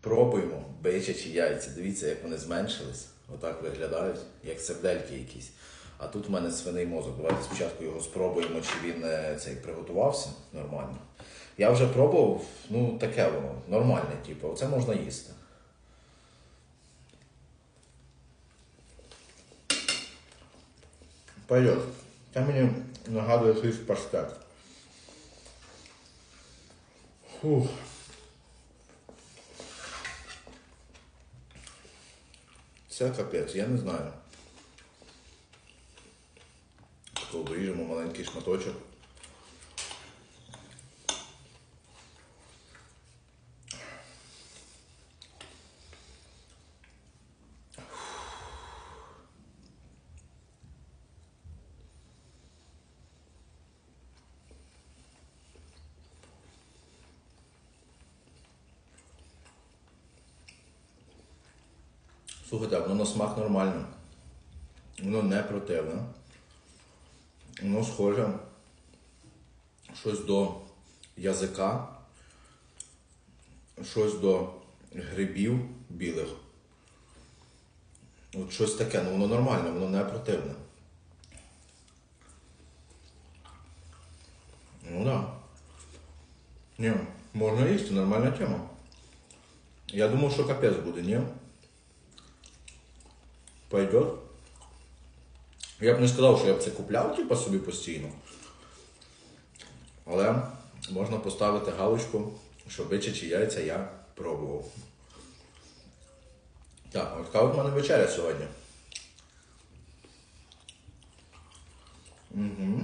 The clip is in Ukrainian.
Пробуємо бичачі яйця. Дивіться, як вони зменшились. Отак виглядають, як сердельки якісь. А тут в мене свиний мозок. Давайте спочатку його спробуємо, чи він е, цей приготувався нормально. Я вже пробував, ну таке воно, нормальне, типу, оце можна їсти. Пойдет. Це мені нагадує якийсь паштет. Фух. Це капець, я не знаю. Коли доріжемо маленький шматочок. Слухайте, воно на смак нормально. Воно не противне. Воно схоже щось до язика, щось до грибів білих. От щось таке, ну воно нормальне, воно не противне. Ну. Да. Ні, можна їсти, нормальна тема. Я думав, що капець буде, ні? Пойдет. Я б не сказав, що я б це купляв типу, собі постійно. Але можна поставити галочку, що бичачі яйця я пробував. Так, от така от в мене вечеря сьогодні. Угу.